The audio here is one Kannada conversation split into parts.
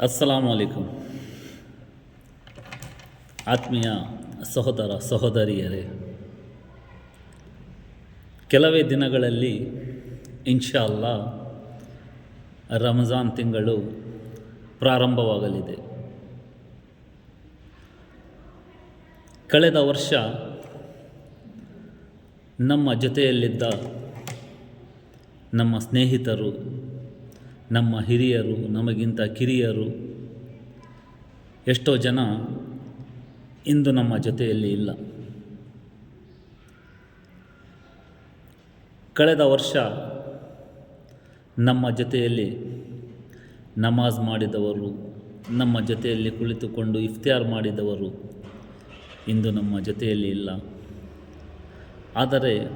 ಅಸ್ಸಲಾಮು ಅಲೈಕುಮ್ ಆತ್ಮೀಯ ಸಹೋದರ, ಸಹೋದರಿಯರೇ, ಕೆಲವೇ ದಿನಗಳಲ್ಲಿ ಇನ್ಶಾ ಅಲ್ಲಾ ರಂಜಾನ್ ತಿಂಗಳು ಪ್ರಾರಂಭವಾಗಲಿದೆ. ಕಳೆದ ವರ್ಷ ನಮ್ಮ ಜೊತೆಯಲ್ಲಿದ್ದ ನಮ್ಮ ಸ್ನೇಹಿತರು ನಮ್ಮ ಹಿರಿಯರು, ನಮಗಿಂತ ಕಿರಿಯರು, ಎಷ್ಟೋ ಜನ ಇಂದು ನಮ್ಮ ಜೊತೆಯಲ್ಲಿ ಇಲ್ಲ. ಕಳೆದ ವರ್ಷ ನಮ್ಮ ಜೊತೆಯಲ್ಲಿ ನಮಾಜ್ ಮಾಡಿದವರು, ನಮ್ಮ ಜೊತೆಯಲ್ಲಿ ಕುಳಿತುಕೊಂಡು ಇಫ್ತಿಯಾರ್ ಮಾಡಿದವರು ಇಂದು ನಮ್ಮ ಜೊತೆಯಲ್ಲಿ ಇಲ್ಲ. ಆದರೆ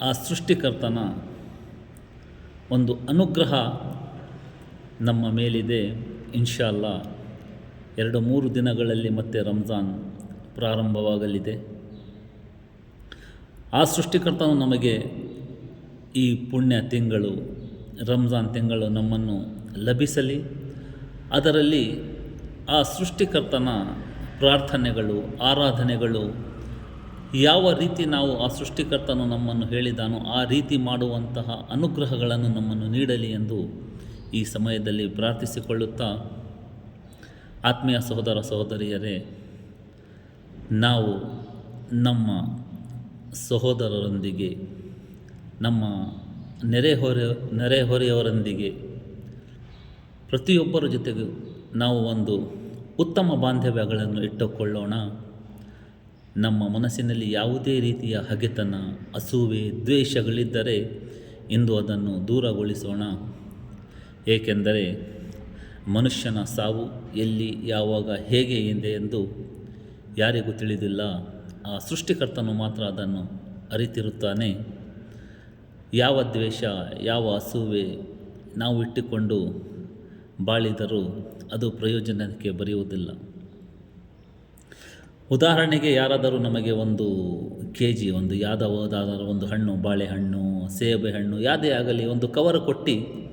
ಆ ಸೃಷ್ಟಿಕರ್ತನ ಒಂದು ಅನುಗ್ರಹ ನಮ್ಮ ಮೇಲಿದೆ ಇನ್ಶಾಲ್ಲ ಎರಡು ಮೂರು ದಿನಗಳಲ್ಲಿ ಮತ್ತೆ ರಂಜಾನ್ ಪ್ರಾರಂಭವಾಗಲಿದೆ. ಆ ಸೃಷ್ಟಿಕರ್ತನು ನಮಗೆ ಈ ಪುಣ್ಯ ತಿಂಗಳು, ರಂಜಾನ್ ತಿಂಗಳು ನಮ್ಮನ್ನು ಲಭಿಸಲಿ. ಅದರಲ್ಲಿ ಆ ಸೃಷ್ಟಿಕರ್ತನ ಪ್ರಾರ್ಥನೆಗಳು, ಆರಾಧನೆಗಳು, ಯಾವ ರೀತಿ ನಾವು ಆ ಸೃಷ್ಟಿಕರ್ತನು ನಮ್ಮನ್ನು ಹೇಳಿದಾನೋ ಆ ರೀತಿ ಮಾಡುವಂತಹ ಅನುಗ್ರಹಗಳನ್ನು ನಮ್ಮನ್ನು ನೀಡಲಿ ಎಂದು ಈ ಸಮಯದಲ್ಲಿ ಪ್ರಾರ್ಥಿಸಿಕೊಳ್ಳುತ್ತಾ ಆತ್ಮೀಯ ಸಹೋದರ ಸಹೋದರಿಯರೇ, ನಾವು ನಮ್ಮ ಸಹೋದರರೊಂದಿಗೆ, ನಮ್ಮ ನೆರೆಹೊರೆ ನೆರೆಹೊರೆಯವರೊಂದಿಗೆ ಪ್ರತಿಯೊಬ್ಬರ ಜೊತೆಗೂ ನಾವು ಒಂದು ಉತ್ತಮ ಬಾಂಧವ್ಯಗಳನ್ನು ಇಟ್ಟುಕೊಳ್ಳೋಣ. ನಮ್ಮ ಮನಸ್ಸಿನಲ್ಲಿ ಯಾವುದೇ ರೀತಿಯ ಹಗೆತನ ಅಸೂವೆ ದ್ವೇಷಗಳಿದ್ದರೆ ಇಂದು ಅದನ್ನು ದೂರಗೊಳಿಸೋಣ. ಏಕೆಂದರೆ ಮನುಷ್ಯನ ಸಾವು ಎಲ್ಲಿ, ಯಾವಾಗ, ಹೇಗೆ ಇದೆ ಎಂದು ಯಾರಿಗೂ ತಿಳಿದಿಲ್ಲ. ಆ ಸೃಷ್ಟಿಕರ್ತನು ಮಾತ್ರ ಅದನ್ನು ಅರಿತಿರುತ್ತಾನೆ. ಯಾವ ದ್ವೇಷ, ಯಾವ ಅಸೂವೆ ನಾವು ಇಟ್ಟುಕೊಂಡು ಬಾಳಿದರೂ ಅದು ಪ್ರಯೋಜನಕ್ಕೆ ಬರೆಯುವುದಿಲ್ಲ. ಉದಾಹರಣೆಗೆ ಯಾರಾದರೂ ನಮಗೆ ಒಂದು ಕೆ ಜಿ ಒಂದು ಯಾವುದಾದರೂ ಒಂದು ಹಣ್ಣು, ಬಾಳೆಹಣ್ಣು, ಸೇಬೆ ಹಣ್ಣು ಯಾವುದೇ ಆಗಲಿ ಒಂದು ಕವರ್ ಕೊಟ್ಟು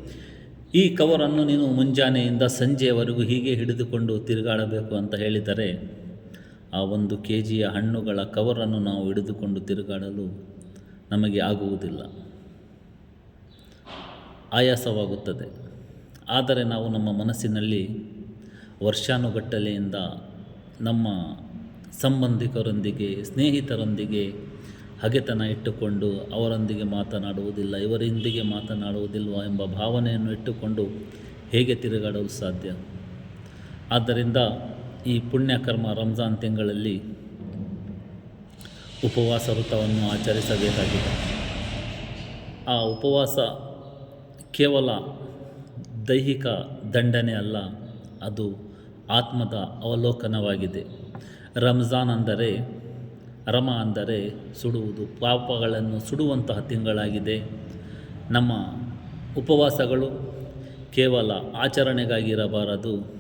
ಈ ಕವರನ್ನು ನೀನು ಮುಂಜಾನೆಯಿಂದ ಸಂಜೆಯವರೆಗೂ ಹೀಗೆ ಹಿಡಿದುಕೊಂಡು ತಿರುಗಾಡಬೇಕು ಅಂತ ಹೇಳಿದರೆ ಆ ಒಂದು ಕೆ ಜಿಯ ಹಣ್ಣುಗಳ ಕವರನ್ನು ನಾವು ಹಿಡಿದುಕೊಂಡು ತಿರುಗಾಡಲು ನಮಗೆ ಆಗುವುದಿಲ್ಲ. ಆಯಾಸವಾಗುತ್ತದೆ. ಆದರೆ ನಾವು ನಮ್ಮ ಮನಸ್ಸಿನಲ್ಲಿ ವರ್ಷಾನುಗಟ್ಟಲೆಯಿಂದ ನಮ್ಮ ಸಂಬಂಧಿಕರೊಂದಿಗೆ, ಸ್ನೇಹಿತರೊಂದಿಗೆ ಹಗೆತನ ಇಟ್ಟುಕೊಂಡು ಅವರೊಂದಿಗೆ ಮಾತನಾಡುವುದಿಲ್ಲ, ಇವರೊಂದಿಗೆ ಮಾತನಾಡುವುದಿಲ್ವ ಎಂಬ ಭಾವನೆಯನ್ನು ಇಟ್ಟುಕೊಂಡು ಹೇಗೆ ತಿರುಗಾಡಲು ಸಾಧ್ಯ? ಆದ್ದರಿಂದ ಈ ಪುಣ್ಯಕರ್ಮ ರಂಜಾನ್ ತಿಂಗಳಲ್ಲಿ ಉಪವಾಸ ವೃತವನ್ನು ಆಚರಿಸಬೇಕಾಗಿದೆ. ಆ ಉಪವಾಸ ಕೇವಲ ದೈಹಿಕ ದಂಡನೆ ಅಲ್ಲ, ಅದು ಆತ್ಮದ ಅವಲೋಕನವಾಗಿದೆ. ರಂಜಾನ್ ಅಂದರೆ ರಮ ಅಂದರೆ ಸುಡುವುದು, ಪಾಪಗಳನ್ನು ಸುಡುವಂತಹ ತಿಂಗಳಾಗಿದೆ. ನಮ್ಮ ಉಪವಾಸಗಳು ಕೇವಲ ಆಚರಣೆಗಾಗಿರಬಾರದು.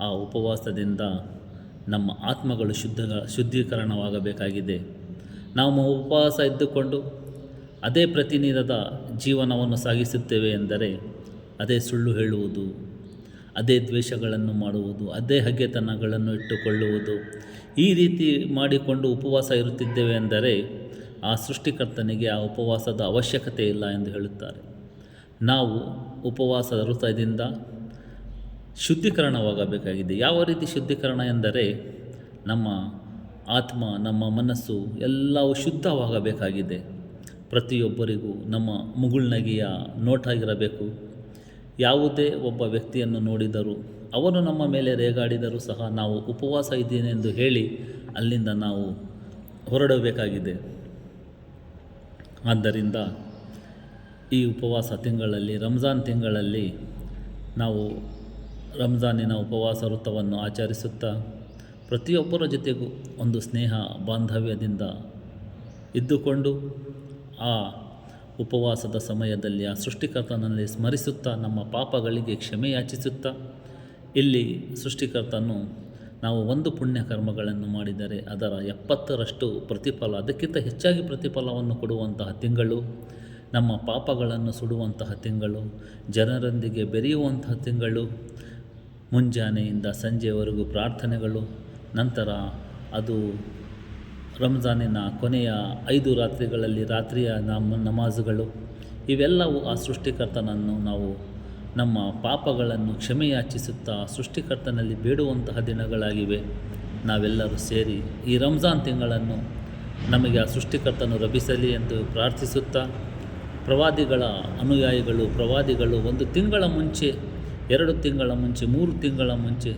ಆ ಉಪವಾಸದಿಂದ ನಮ್ಮ ಆತ್ಮಗಳು ಶುದ್ಧ ಶುದ್ಧೀಕರಣವಾಗಬೇಕಾಗಿದೆ. ನಾವು ಉಪವಾಸ ಇದ್ದುಕೊಂಡು ಅದೇ ಪ್ರತಿನಿಧದ ಜೀವನವನ್ನು ಸಾಗಿಸುತ್ತೇವೆ ಎಂದರೆ ಅದೇ ಸುಳ್ಳು ಹೇಳುವುದು. ಅದೇ ದ್ವೇಷಗಳನ್ನು ಮಾಡುವುದು, ಅದೇ ಹಗೆತನಗಳನ್ನು ಇಟ್ಟುಕೊಳ್ಳುವುದು. ಈ ರೀತಿ ಮಾಡಿಕೊಂಡು ಉಪವಾಸ ಇರುತ್ತಿದ್ದೇವೆ ಎಂದರೆ ಆ ಸೃಷ್ಟಿಕರ್ತನಿಗೆ ಆ ಉಪವಾಸದ ಅವಶ್ಯಕತೆ ಇಲ್ಲ ಎಂದು ಹೇಳುತ್ತಾರೆ. ನಾವು ಉಪವಾಸ ವೃತದಿಂದ ಶುದ್ಧೀಕರಣವಾಗಬೇಕಾಗಿದೆ. ಯಾವ ರೀತಿ ಶುದ್ಧೀಕರಣ ಎಂದರೆ ನಮ್ಮ ಆತ್ಮ, ನಮ್ಮ ಮನಸ್ಸು ಎಲ್ಲವೂ ಶುದ್ಧವಾಗಬೇಕಾಗಿದೆ. ಪ್ರತಿಯೊಬ್ಬರಿಗೂ ನಮ್ಮ ಮುಗುಳ್ನಗೆಯ ನೋಟಾಗಿರಬೇಕು ಯಾವುದೇ ಒಬ್ಬ ವ್ಯಕ್ತಿಯನ್ನು ನೋಡಿದರೂ, ಅವನು ನಮ್ಮ ಮೇಲೆ ರೇಗಾಡಿದರೂ ಸಹ ನಾವು ಉಪವಾಸ ಇದ್ದೇನೆಂದು ಹೇಳಿ ಅಲ್ಲಿಂದ ನಾವು ಹೊರಡಬೇಕಾಗಿದೆ. ಆದ್ದರಿಂದ ಈ ಉಪವಾಸ ತಿಂಗಳಲ್ಲಿ, ರಂಜಾನ್ ತಿಂಗಳಲ್ಲಿ ನಾವು ರಂಜಾನಿನ ಉಪವಾಸ ವೃತ್ತವನ್ನು ಆಚರಿಸುತ್ತಾ, ಪ್ರತಿಯೊಬ್ಬರ ಜೊತೆಗೂ ಒಂದು ಸ್ನೇಹ ಬಾಂಧವ್ಯದಿಂದ ಇದ್ದುಕೊಂಡು ಆ ಉಪವಾಸದ ಸಮಯದಲ್ಲಿ ಆ ಸೃಷ್ಟಿಕರ್ತನಲ್ಲಿ ಸ್ಮರಿಸುತ್ತಾ ನಮ್ಮ ಪಾಪಗಳಿಗೆ ಕ್ಷಮೆಯಾಚಿಸುತ್ತಾ ಇಲ್ಲಿ ಸೃಷ್ಟಿಕರ್ತನು ನಾವು ಒಂದು ಪುಣ್ಯ ಕರ್ಮಗಳನ್ನು ಮಾಡಿದರೆ ಅದರ ಎಪ್ಪತ್ತರಷ್ಟು ಪ್ರತಿಫಲ, ಅದಕ್ಕಿಂತ ಹೆಚ್ಚಾಗಿ ಪ್ರತಿಫಲವನ್ನು ಕೊಡುವಂತಹ ತಿಂಗಳು, ನಮ್ಮ ಪಾಪಗಳನ್ನು ಸುಡುವಂತಹ ತಿಂಗಳು, ಜನರೊಂದಿಗೆ ಬೆರೆಯುವಂತಹ ತಿಂಗಳು, ಮುಂಜಾನೆಯಿಂದ ಸಂಜೆವರೆಗೂ ಪ್ರಾರ್ಥನೆಗಳು, ನಂತರ ಅದು ರಂಜಾನಿನ ಕೊನೆಯ ಐದು ರಾತ್ರಿಗಳಲ್ಲಿ ರಾತ್ರಿಯ ನಮ್ಮ ನಮಾಜುಗಳು, ಇವೆಲ್ಲವೂ ಆ ಸೃಷ್ಟಿಕರ್ತನನ್ನು ನಾವು ನಮ್ಮ ಪಾಪಗಳನ್ನು ಕ್ಷಮೆಯಾಚಿಸುತ್ತಾ ಸೃಷ್ಟಿಕರ್ತನಲ್ಲಿ ಬೇಡುವಂತಹ ದಿನಗಳಾಗಿವೆ. ನಾವೆಲ್ಲರೂ ಸೇರಿ ಈ ರಂಜಾನ್ ತಿಂಗಳನ್ನು ನಮಗೆ ಆ ಸೃಷ್ಟಿಕರ್ತನು ರಭಿಸಲಿ ಎಂದು ಪ್ರಾರ್ಥಿಸುತ್ತಾ, ಪ್ರವಾದಿಗಳ ಅನುಯಾಯಿಗಳು, ಪ್ರವಾದಿಗಳು ಒಂದು ತಿಂಗಳ ಮುಂಚೆ, ಎರಡು ತಿಂಗಳ ಮುಂಚೆ, ಮೂರು ತಿಂಗಳ ಮುಂಚೆ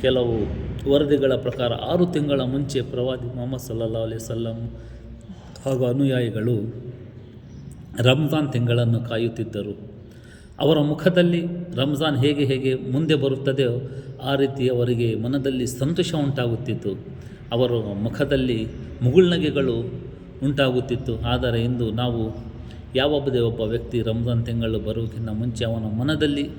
ಕೆಲವು ವರದಿಗಳ ಪ್ರಕಾರ ಆರು ತಿಂಗಳ ಮುಂಚೆ ಪ್ರವಾದಿ ಮೊಹಮ್ಮದ್ ಸಲ್ಲಾ ಅಲೈಹಿ ಸಲ್ಲಂ ಹಾಗೂ ಅನುಯಾಯಿಗಳು ರಂಜಾನ್ ತಿಂಗಳನ್ನು ಕಾಯುತ್ತಿದ್ದರು. ಅವರ ಮುಖದಲ್ಲಿ ರಂಜಾನ್ ಹೇಗೆ ಹೇಗೆ ಮುಂದೆ ಬರುತ್ತದೆಯೋ ಆ ರೀತಿ ಅವರಿಗೆ ಮನದಲ್ಲಿ ಸಂತೋಷ ಉಂಟಾಗುತ್ತಿತ್ತು. ಅವರ ಮುಖದಲ್ಲಿ ಮುಗುಳ್ನಗೆಗಳು ಉಂಟಾಗುತ್ತಿತ್ತು. ಆದರೆ ಇಂದು ನಾವು ಯಾವೊಬ್ಬದೇ ಒಬ್ಬ ವ್ಯಕ್ತಿ ರಂಜಾನ್ ತಿಂಗಳು ಬರುವುದಕ್ಕಿಂತ ಮುಂಚೆ ಅವನ ಮನದಲ್ಲಿ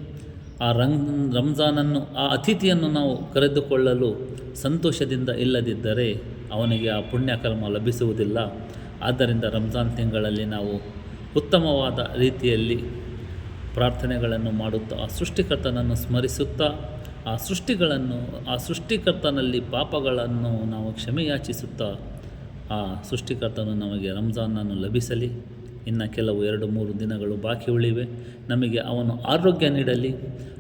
ಆ ರಂಗ್, ರಂಜಾನನ್ನು, ಆ ಅತಿಥಿಯನ್ನು ನಾವು ಕರೆದುಕೊಳ್ಳಲು ಸಂತೋಷದಿಂದ ಇಲ್ಲದಿದ್ದರೆ ಅವನಿಗೆ ಆ ಪುಣ್ಯಕರ್ಮ ಲಭಿಸುವುದಿಲ್ಲ. ಆದ್ದರಿಂದ ರಂಜಾನ್ ತಿಂಗಳಲ್ಲಿ ನಾವು ಉತ್ತಮವಾದ ರೀತಿಯಲ್ಲಿ ಪ್ರಾರ್ಥನೆಗಳನ್ನು ಮಾಡುತ್ತಾ, ಆ ಸೃಷ್ಟಿಕರ್ತನನ್ನು ಸ್ಮರಿಸುತ್ತಾ, ಆ ಸೃಷ್ಟಿಗಳನ್ನು, ಆ ಸೃಷ್ಟಿಕರ್ತನಲ್ಲಿ ಪಾಪಗಳನ್ನು ನಾವು ಕ್ಷಮೆಯಾಚಿಸುತ್ತಾ, ಆ ಸೃಷ್ಟಿಕರ್ತನು ನಮಗೆ ರಂಜಾನನ್ನು ಲಭಿಸಲಿ. ಇನ್ನು ಕೆಲವು ಎರಡು ಮೂರು ದಿನಗಳು ಬಾಕಿ ಉಳಿವೆ. ನಮಗೆ ಅವನು ಆರೋಗ್ಯ ನೀಡಲಿ.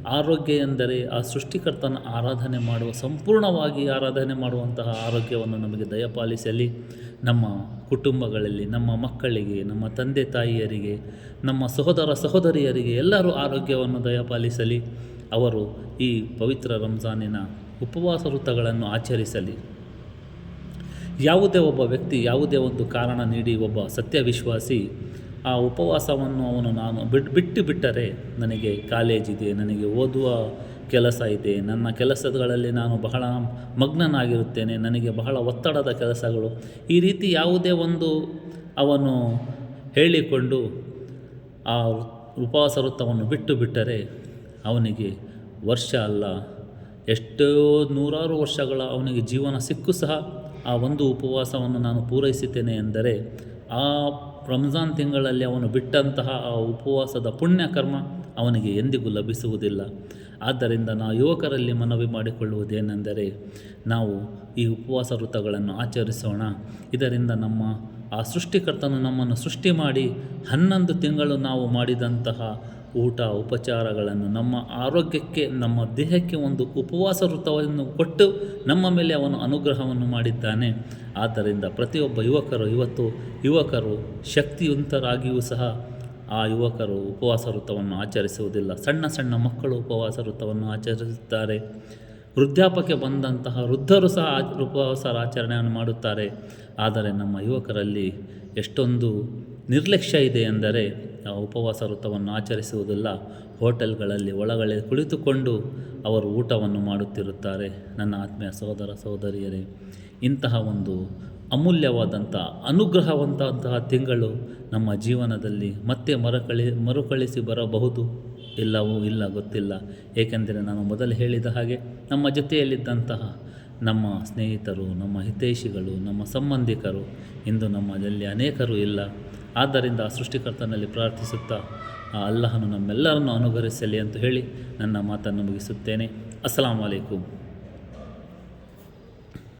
ಆರೋಗ್ಯ ಎಂದರೆ ಆ ಸೃಷ್ಟಿಕರ್ತನ ಆರಾಧನೆ ಮಾಡುವ, ಸಂಪೂರ್ಣವಾಗಿ ಆರಾಧನೆ ಮಾಡುವಂತಹ ಆರೋಗ್ಯವನ್ನು ನಮಗೆ ದಯಪಾಲಿಸಲಿ. ನಮ್ಮ ಕುಟುಂಬಗಳಲ್ಲಿ, ನಮ್ಮ ಮಕ್ಕಳಿಗೆ, ನಮ್ಮ ತಂದೆ ತಾಯಿಯರಿಗೆ, ನಮ್ಮ ಸಹೋದರ ಸಹೋದರಿಯರಿಗೆ ಎಲ್ಲರೂ ಆರೋಗ್ಯವನ್ನು ದಯಪಾಲಿಸಲಿ. ಅವರು ಈ ಪವಿತ್ರ ರಂಜಾನಿನ ಉಪವಾಸ ವೃತ್ತಗಳನ್ನು ಆಚರಿಸಲಿ. ಯಾವುದೇ ಒಬ್ಬ ವ್ಯಕ್ತಿ ಯಾವುದೇ ಒಂದು ಕಾರಣ ನೀಡಿ ಒಬ್ಬ ಸತ್ಯವಿಶ್ವಾಸಿ ಆ ಉಪವಾಸವನ್ನು ಅವನು ನಾನು ಬಿಟ್ಟು ಬಿಟ್ಟು ಬಿಟ್ಟರೆ ನನಗೆ ಕಾಲೇಜ್ ಇದೆ, ನನಗೆ ಓದುವ ಕೆಲಸ ಇದೆ, ನನ್ನ ಕೆಲಸಗಳಲ್ಲಿ ನಾನು ಬಹಳ ಮಗ್ನನಾಗಿರುತ್ತೇನೆ, ನನಗೆ ಬಹಳ ಒತ್ತಡದ ಕೆಲಸಗಳು. ಈ ರೀತಿ ಯಾವುದೇ ಒಂದು ಅವನು ಹೇಳಿಕೊಂಡು ಆ ಉಪವಾಸ ವೃತ್ತವನ್ನು ಬಿಟ್ಟು ಬಿಟ್ಟರೆ ಅವನಿಗೆ ವರ್ಷ ಅಲ್ಲ, ಎಷ್ಟೋ ನೂರಾರು ವರ್ಷಗಳ ಅವನಿಗೆ ಜೀವನ ಸಿಕ್ಕು ಸಹ ಆ ಒಂದು ಉಪವಾಸವನ್ನು ನಾನು ಪೂರೈಸುತ್ತೇನೆ ಎಂದರೆ ಆ ರಂಜಾನ್ ತಿಂಗಳಲ್ಲಿ ಅವನು ಬಿಟ್ಟಂತಹ ಆ ಉಪವಾಸದ ಪುಣ್ಯಕರ್ಮ ಅವನಿಗೆ ಎಂದಿಗೂ ಲಭಿಸುವುದಿಲ್ಲ. ಆದ್ದರಿಂದ ನಾವು ಯುವಕರಲ್ಲಿ ಮನವಿ ಮಾಡಿಕೊಳ್ಳುವುದೇನೆಂದರೆ, ನಾವು ಈ ಉಪವಾಸ ವೃತ್ತಗಳನ್ನು ಆಚರಿಸೋಣ. ಇದರಿಂದ ನಮ್ಮ ಆ ಸೃಷ್ಟಿಕರ್ತನು ನಮ್ಮನ್ನು ಸೃಷ್ಟಿ ಮಾಡಿ ಹನ್ನೊಂದು ತಿಂಗಳು ನಾವು ಮಾಡಿದಂತಹ ಊಟ, ಉಪಚಾರಗಳನ್ನು ನಮ್ಮ ಆರೋಗ್ಯಕ್ಕೆ, ನಮ್ಮ ದೇಹಕ್ಕೆ ಒಂದು ಉಪವಾಸ ವೃತ್ತವನ್ನು ಕೊಟ್ಟು ನಮ್ಮ ಮೇಲೆ ಅವನು ಅನುಗ್ರಹವನ್ನು ಮಾಡಿದ್ದಾನೆ. ಆದ್ದರಿಂದ ಪ್ರತಿಯೊಬ್ಬ ಯುವಕರು ಇವತ್ತು, ಯುವಕರು ಶಕ್ತಿಯುಂತರಾಗಿಯೂ ಸಹ ಆ ಯುವಕರು ಉಪವಾಸ ವೃತ್ತವನ್ನು ಆಚರಿಸುವುದಿಲ್ಲ. ಸಣ್ಣ ಸಣ್ಣ ಮಕ್ಕಳು ಉಪವಾಸ ವೃತ್ತವನ್ನು ಆಚರಿಸುತ್ತಾರೆ. ವೃದ್ಧಾಪಕ್ಕೆ ಬಂದಂತಹ ವೃದ್ಧರು ಸಹ ಉಪವಾಸ ಆಚರಣೆಯನ್ನು ಮಾಡುತ್ತಾರೆ. ಆದರೆ ನಮ್ಮ ಯುವಕರಲ್ಲಿ ಎಷ್ಟೊಂದು ನಿರ್ಲಕ್ಷ್ಯ ಇದೆ ಎಂದರೆ ಉಪವಾಸ ವೃತ್ತವನ್ನು ಆಚರಿಸುವುದಿಲ್ಲ. ಹೋಟೆಲ್ಗಳಲ್ಲಿ ಒಳಗಡೆ ಕುಳಿತುಕೊಂಡು ಅವರು ಊಟವನ್ನು ಮಾಡುತ್ತಿರುತ್ತಾರೆ. ನನ್ನ ಆತ್ಮೀಯ ಸಹೋದರ ಸಹೋದರಿಯರೇ, ಇಂತಹ ಒಂದು ಅಮೂಲ್ಯವಾದಂಥ ಅನುಗ್ರಹವಂತಹ ತಿಂಗಳು ನಮ್ಮ ಜೀವನದಲ್ಲಿ ಮತ್ತೆ ಮರುಕಳಿ, ಮರುಕಳಿಸಿ ಬರಬಹುದು? ಇಲ್ಲವೂ ಇಲ್ಲ ಗೊತ್ತಿಲ್ಲ. ಏಕೆಂದರೆ ನಾನು ಮೊದಲು ಹೇಳಿದ ಹಾಗೆ ನಮ್ಮ ಜೊತೆಯಲ್ಲಿದ್ದಂತಹ ನಮ್ಮ ಸ್ನೇಹಿತರು, ನಮ್ಮ ಹಿತೈಷಿಗಳು, ನಮ್ಮ ಸಂಬಂಧಿಕರು, ಇಂದು ನಮ್ಮಲ್ಲಿ ಅನೇಕರು ಇಲ್ಲ. ಆದ್ದರಿಂದ ಸೃಷ್ಟಿಕರ್ತನಲ್ಲಿ ಪ್ರಾರ್ಥಿಸುತ್ತಾ ಆ ಅಲ್ಲಹನು ನಮ್ಮೆಲ್ಲರನ್ನು ಅನುಗ್ರಹಿಸಲಿ ಅಂತ ಹೇಳಿ ನನ್ನ ಮಾತನ್ನು ಮುಗಿಸುತ್ತೇನೆ. ಅಸ್ಸಲಾಂ ವಲೈಕುಮ್